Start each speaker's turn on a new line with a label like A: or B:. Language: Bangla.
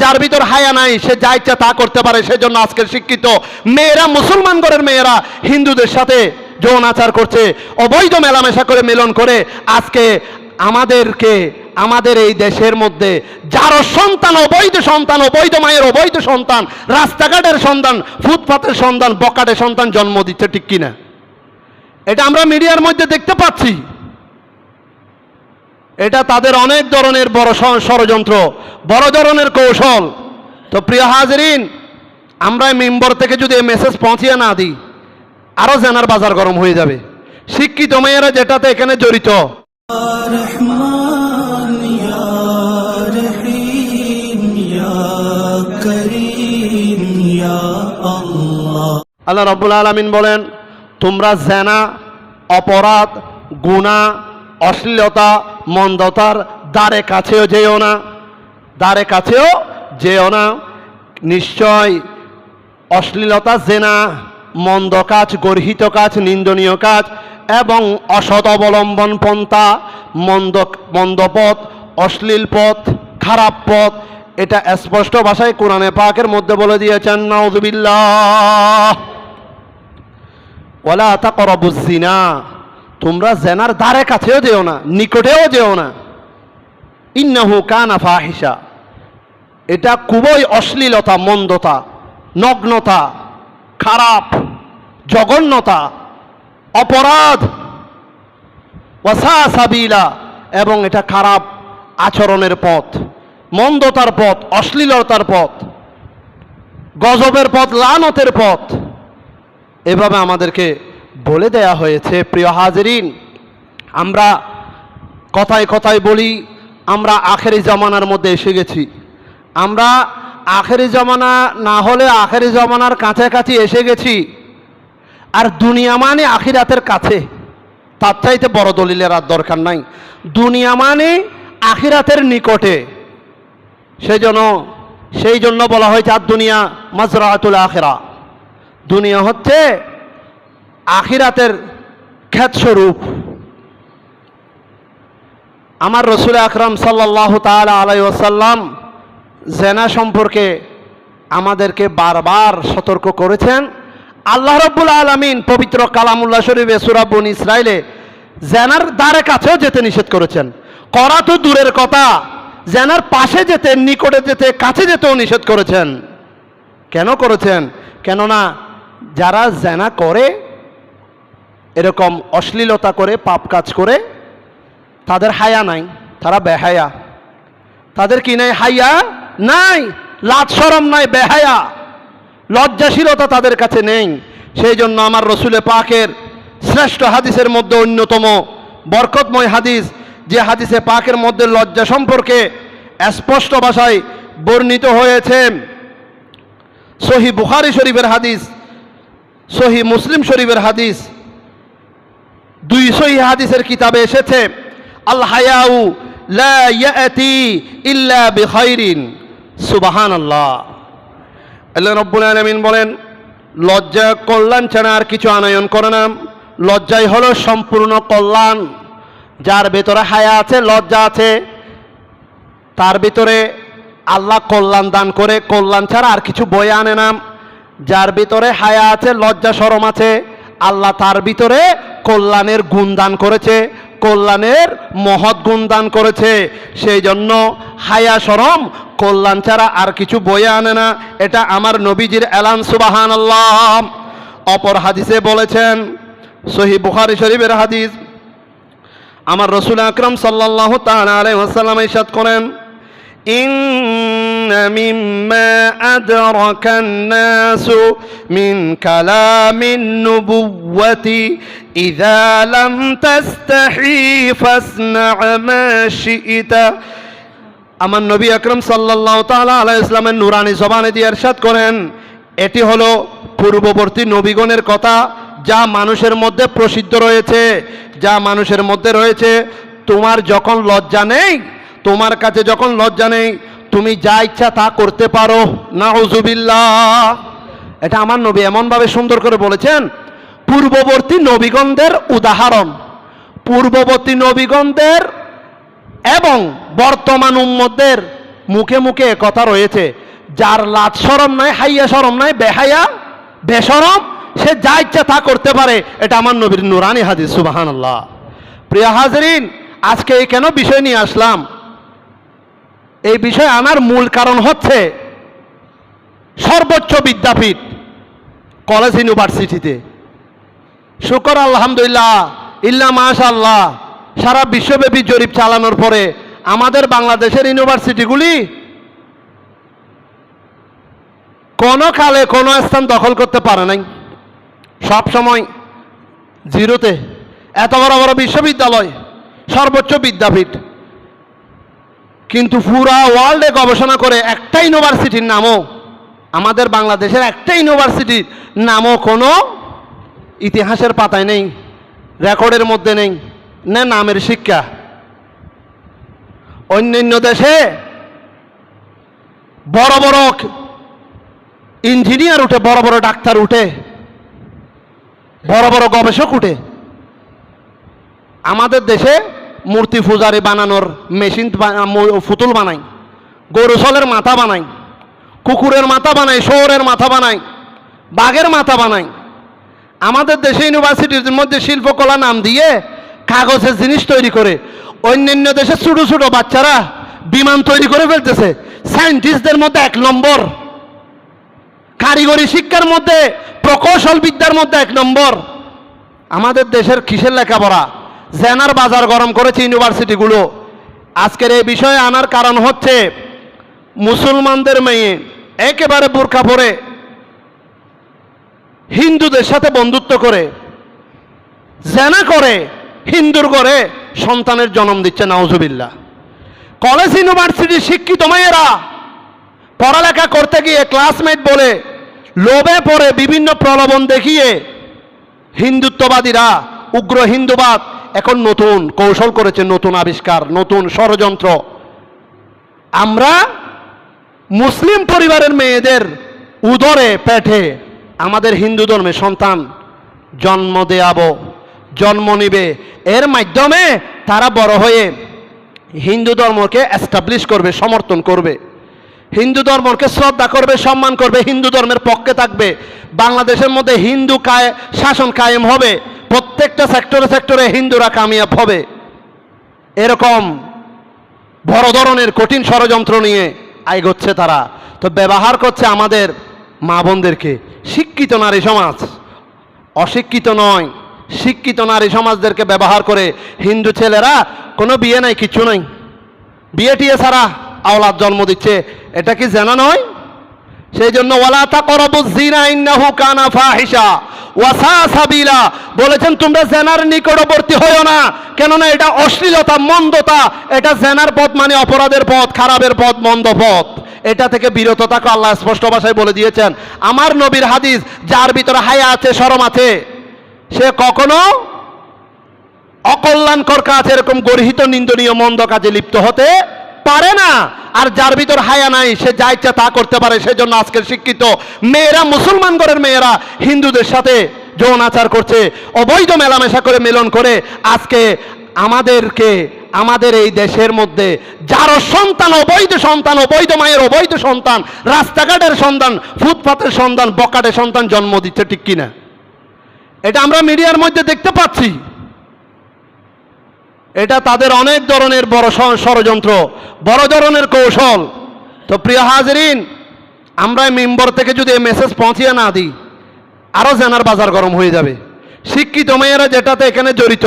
A: যার ভিতর হায়া নাই, সে যা ইচ্ছা তা করতে পারে, সেজন্য আজকের শিক্ষিত মেয়েরা, মুসলমান ঘরের মেয়েরা, হিন্দুদের সাথে যৌন আচার করছে, অবৈধ মেলামেশা করে মিলন করে, আজকে আমাদেরকে, আমাদের এই দেশের মধ্যে যারও সন্তান অবৈধ সন্তান, অবৈধ মায়ের অবৈধ সন্তান, রাস্তাঘাটের সন্তান, ফুটপাতের সন্তান বকাটের সন্তান জন্ম দিচ্ছে ঠিক কিনা? এটা আমরা মিডিয়ার মধ্যে দেখতে পাচ্ছি। এটা তাদের অনেক ধরনের বড় ষড়যন্ত্র, বড় ধরনের কৌশল। তো প্রিয় হাজরিন, আমরা মেম্বর থেকে যদি এই মেসেজ পৌঁছিয়ে না দিই আরও জানার বাজার গরম হয়ে যাবে। শিক্ষিত মেয়েরা যেটাতে এখানে জড়িত। আল্লাহ রব্বুল আলমিন বলেন, তোমরা জেনা, অপরাধ গুণা অশ্লীলতা মন্দতার দ্বারে কাছেও যেও না। দ্বারে কাছেও যেও না। নিশ্চয় অশ্লীলতা, জেনা, মন্দ কাজ, গর্হিত কাজ, নিন্দনীয় কাজ এবং অসৎ অবলম্বন পন্থা, মন্দ মন্দ পথ, অশ্লীল পথ, খারাপ পথ, এটা স্পষ্ট ভাষায় কোরআনে পাকের মধ্যে বলে দিয়েছেন, নাউজুবিল্লাহ। ওলা তাকরবুজিনা তোমরা জেনার দ্বারে কাছেও যেও না, নিকটেও যেও না। ইন্নাহু কানা ফাহিসা এটা খুবই অশ্লীলতা, মন্দতা, নগ্নতা, খারাপ, জঘন্যতা, অপরাধ। ওয়াসা সাবিলা। এবং এটা খারাপ আচরণের পথ, মন্দতার পথ, অশ্লীলতার পথ, গজবের পথ, লানতের পথ। এভাবে আমাদেরকে বলে দেয়া হয়েছে, প্রিয় হাজরিন। আমরা কথায় কথায় বলি, আমরা আখেরি জমানার মধ্যে এসে গেছি। আমরা আখেরি জমানা না হলে আখেরি জমানার কাছাকাছি এসে গেছি। আর দুনিয়া মানে আখিরাতের কাছে। তার চাইতে বড় দলিলের আর দরকার নাই। দুনিয়া মানে আখিরাতের নিকটে। সেই জন্য সেই জন্য বলা হয়েছে, আর দুনিয়া মাজরাতুল আখেরা। দুনিয়া হচ্ছে আখিরাতের খ্যাতস্বরূপ আমার রসুল আকরাম সাল্লাহ তালা আলাই ওসাল্লাম জেনা সম্পর্কে আমাদেরকে বারবার সতর্ক করেছেন। আল্লাহ রব্বুল আলমিন পবিত্র কালামুল্লাহ শরীফে সুরাবুন ইসরায়েলে জেনার দ্বারে কাছেও যেতে নিষেধ করেছেন। করা তো দূরের কথা, জেনার পাশে যেতে, নিকটে যেতে, কাছে যেতেও নিষেধ করেছেন। কেন করেছেন? কেননা যারা জেনা করে এরকম অশ্লীলতা করে, পাপ কাজ করে, তাদের হায়া নাই, তারা বেহায়া। তাদের কি নাই হাইয়া নাই। লাজ সরম নাই, বেহায়া। লজ্জাশীলতা তাদের কাছে নেই। সেই জন্য আমার রসুলে পাকের শ্রেষ্ঠ হাদিসের মধ্যে অন্যতম বরকতময় হাদিস, যে হাদিসে পাকের মধ্যে লজ্জা সম্পর্কে স্পষ্ট ভাষায় বর্ণিত হয়েছে। সহি বুখারি শরীফের হাদিস, সহি মুসলিম শরীফের হাদিস দুই সহি হাদিসের কিতাবে এসেছে, আল সুবহানাল্লাহ। আল্লাহ বলেন, লজ্জা, কল্যাণ ছাড়া আর কিছু আনয়ন করে না। লজ্জাই হলো সম্পূর্ণ কল্যাণ। যার ভেতরে হায়া আছে, লজ্জা আছে, তার ভিতরে আল্লাহ কল্যাণ দান করে, কল্যাণ ছাড়া আর কিছু বয়ে আনে না। যার ভিতরে হায়া আছে, লজ্জা সরম আছে, আল্লাহ তার ভিতরে কল্যাণের গুণ দান করেছে, কল্যাণের মহৎ গুণ দান করেছে। সেই জন্য হায়া সরম কল্যাণ ছাড়া আর কিছু বয়ে আনে না। এটা আমার নবীজির এলান সুবাহান আল্লাহ অপর হাদিসে বলেছেন, সহি বুখারি শরীফের হাদিস, আমার রসুল আকরম সাল্লাহ তালাই ওসাল্লাম ইসাদ করেন مما أدرك الناس من كلام النبوة إذا لم تستحي فاصنع ما شئت আমার নবী আকরম সাল্লাহ তালা আলাহ ইসলামের নুরানি জবানে দিয়ে এরশাদ করেন এটি হলো পূর্ববর্তী নবীগণের কথা যা মানুষের মধ্যে প্রসিদ্ধ রয়েছে যা মানুষের মধ্যে রয়েছে তোমার যখন লজ্জা নেই তোমার কাছে যখন লজ্জা নেই তুমি যা ইচ্ছা তা করতে পারো। না হুজুবিল্লাহ এটা আমার নবী এমনভাবে সুন্দর করে বলেছেন, পূর্ববর্তী নবীগণদের উদাহরণ, পূর্ববর্তী নবীগণদের এবং বর্তমান উম্মদের মুখে মুখে কথা রয়েছে। যার লাজ সরম নাই, হাইয়া সরম নাই বেহাইয়া বেসরম সে যা ইচ্ছা তা করতে পারে। এটা আমার নবীর নুরানি হাদিস সুবাহান আল্লাহ প্রিয় হাজরিন, আজকে এই কেন বিষয় নিয়ে আসলাম? এই বিষয়ে আনার মূল কারণ হচ্ছে সর্বোচ্চ বিদ্যাপীঠ, কলেজ ইউনিভার্সিটিতে। শুকর আলহামদুলিল্লাহ, ইল্লা মাশাল্লাহ সারা বিশ্বব্যাপী জরিপ চালানোর পরে আমাদের বাংলাদেশের ইউনিভার্সিটিগুলি কোনো কালে কোনো স্থান দখল করতে পারে নাই। সব সময় জিরোতে, এত বড় বড় বিশ্ববিদ্যালয়, সর্বোচ্চ বিদ্যাপীঠ। কিন্তু পুরা ওয়ার্ল্ডে গবেষণা করে একটা ইউনিভার্সিটির নামও, আমাদের বাংলাদেশের একটা ইউনিভার্সিটির নামও কোনো ইতিহাসের পাতায় নেই, রেকর্ডের মধ্যে নেই, না নামের শিক্ষা। অন্যান্য দেশে বড় বড় ইঞ্জিনিয়ার উঠে, বড় বড় ডাক্তার উঠে, বড় বড় গবেষক উঠে। আমাদের দেশে মূর্তি পূজারি বানানোর মেশিন পুতুল বানাই গরুসলের মাথা বানাই, কুকুরের মাথা বানাই শোরের মাথা বানাই, বাঘের মাথা বানাই। আমাদের দেশে ইউনিভার্সিটির মধ্যে শিল্পকলা নাম দিয়ে কাগজের জিনিস তৈরি করে, অন্যান্য দেশে ছোটো ছোটো বাচ্চারা বিমান তৈরি করে ফেলতেছে। সায়েন্টিস্টদের মধ্যে এক নম্বর। কারিগরি শিক্ষার মধ্যে প্রকৌশল বিদ্যার মধ্যে এক নম্বর। আমাদের দেশের কিসের লেখাপড়া? জেনার বাজার গরম করেছে ইউনিভার্সিটিগুলো। আজকের এই বিষয়ে আনার কারণ হচ্ছে, মুসলমানদের মেয়ে একেবারে বোরকা পরে, হিন্দুদের সাথে বন্ধুত্ব করে, জেনা করে, হিন্দুর করে সন্তানের জন্ম দিচ্ছে নাউজুবিল্লা কলেজ ইউনিভার্সিটির শিক্ষিত মেয়েরা পড়ালেখা করতে গিয়ে ক্লাসমেট বলে লোভে পড়ে বিভিন্ন প্রলোভন দেখিয়ে হিন্দুত্ববাদীরা, উগ্র হিন্দুবাদ এখন নতুন কৌশল করেছে নতুন আবিষ্কার, নতুন ষড়যন্ত্র। আমরা মুসলিম পরিবারের মেয়েদের উদরে পেটে আমাদের হিন্দু ধর্মে সন্তান জন্ম দেয়াবো, জন্ম নিবে। এর মাধ্যমে তারা বড় হয়ে হিন্দু ধর্মকে এস্টাবলিশ করবে, সমর্থন করবে। হিন্দু ধর্মকে শ্রদ্ধা করবে, সম্মান করবে, হিন্দু ধর্মের পক্ষে থাকবে। বাংলাদেশের মধ্যে হিন্দু কায়ে শাসন কায়েম হবে। প্রত্যেকটা সেক্টরে সেক্টরে হিন্দুরা কামিয়াব হবে। এরকম বড় ধরনের কঠিন ষড়যন্ত্র নিয়ে আইগোচ্ছে তারা। তো ব্যবহার করছে আমাদের মা বোনদেরকে। শিক্ষিত নারী সমাজ। অশিক্ষিত নয়। শিক্ষিত নারী সমাজদেরকে ব্যবহার করে হিন্দু ছেলেরা কোনো বিয়ে নাই, কিছু নাই। বিয়ে টিয়ে ছাড়া আওলাদ জন্ম দিচ্ছে। এটা কি জানা নয়? সেই জন্য ওয়ালা তাকরাবু জিনা ইন্নাহু কানা ফাহিশা। ওয়াসা সাবিলা। বলেছেন, তোমরা জেনার নিকটবর্তী হইও না। কেননা এটা অশ্লীলতা, মন্দতা। এটা জেনার পথ মানে অপরাধের পথ, খারাপের পথ, মন্দ পথ। এটা থেকে বিরত থাকো, আল্লাহ স্পষ্ট ভাষায় বলে দিয়েছেন। আমার নবীর হাদিস, যার ভিতরে হায়া আছে, শরম আছে, সে কখনো অকল্যাণকর কাজ, এরকম গর্হিত, নিন্দনীয়, মন্দ কাজে লিপ্ত হতে পারে না। আর যার ভিতর হায়া নাই, সে যা ইচ্ছা তা করতে পারে, সেজন্য আজকের শিক্ষিত মেয়েরা, মুসলমান ঘরের মেয়েরা, হিন্দুদের সাথে যৌন আচার করছে, অবৈধ মেলামেশা করে মিলন করে আজকে আমাদেরকে, আমাদের এই দেশের মধ্যে যারও সন্তান, অবৈধ সন্তান, অবৈধ মায়ের অবৈধ সন্তান, রাস্তাঘাটের সন্তান, ফুটপাতের সন্তান বকাটের সন্তান জন্ম দিচ্ছে ঠিক কিনা? এটা আমরা মিডিয়ার মধ্যে দেখতে পাচ্ছি। এটা তাদের অনেক ধরনের বড় ষড়যন্ত্র, বড় ধরনের কৌশল। তো প্রিয় হাজরিন, আমরা মেম্বর থেকে যদি এই মেসেজ পৌঁছিয়ে না দিই আরও জানার বাজার গরম হয়ে যাবে। শিক্ষিত মেয়েরা যেটাতে এখানে জড়িত।